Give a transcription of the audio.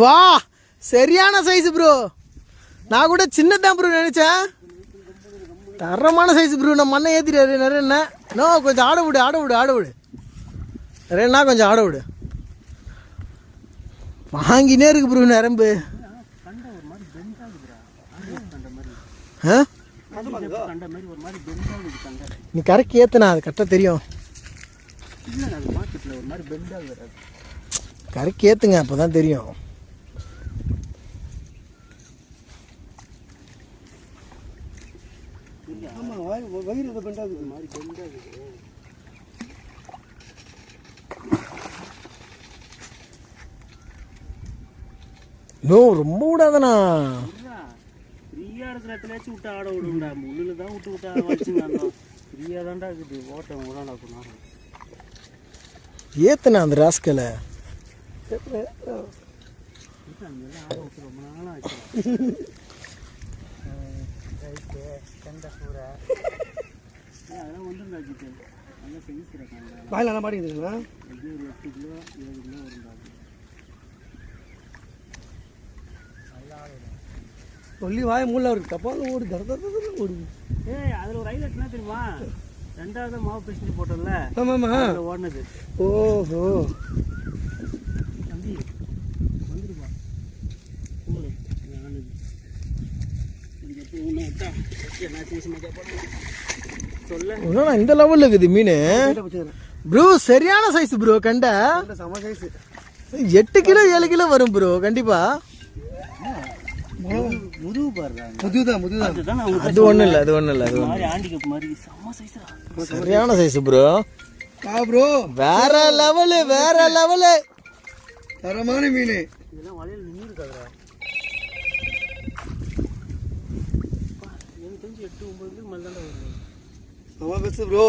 வா சரியான size bro நான் கூட சின்னதான் ப்ரோ நினச்சேன். தரமான சைஸ் ப்ரோ நம்ம மண்ணை ஏற்றிட்டாரு நிறைய என்ன? இன்னும் கொஞ்சம் ஆட விடு ஆட விடு ஆட விடு. நிறையண்ணா கொஞ்சம் ஆட விடு. வாங்கினே இருக்கு ப்ரோ நரம்பு ஆ? நீ கரைக்கு ஏத்துனா அது கரெக்டாக தெரியும். கரைக்கு ஏத்துங்க அப்போ தான் தெரியும் இன்னும் ரொம்ப விடாதண்ணா. ஃப்ரீயாக இருக்கிற இடத்துலயாச்சும் விட்டு ஆட விடுங்கடா. முள்ளில் தான் விட்டு விட்டு ஆட வச்சுங்க ஃப்ரீயாக தான்டா இருக்குது. ஓட்டம் விடாண்டாக்கும் ஏத்துனா அந்த ராஸ்கலை. ஜிட்டு நல்லா மாட்டேங்குதுங்களா எட்டு கிலோ ஏழு கிலோ வரும்டா சொல்லி வாய் மூல இருக்கு தப்பாக ஓடு. தர தர ஓடுது. ஏய் அதில் ஒரு ஹைலைட் என்ன தெரியுமா? ரெண்டாவது மாவு பிசினி போட்டோம்ல. அதுல ஓடுனது. ஓஹோ. சொல்ல இந்த லெவலில் இருக்குது மீன். ப்ரோ சரியான சைஸ் ப்ரோ கண்டை. செம சைஸ் எட்டு கிலோ ஏழு கிலோ வரும் ப்ரோ கண்டிப்பா. அது ஒன்றும் இல்லை அது ஒன்றும் இல்லை அது இந்த ஒன்றும் மாதிரி ஆண்டிகப் மாதிரி செம்ம சைஸ்ரா சரியான சைஸ் ப்ரோ ப்ரோ வேற லெவலு வேற லெவலு தரமான மீன். இதெல்லாம் வலையில் நின்று எட்டு ஒன்பது பேருக்கு மேலே தான் வருது செம பெஸ்ட் ப்ரோ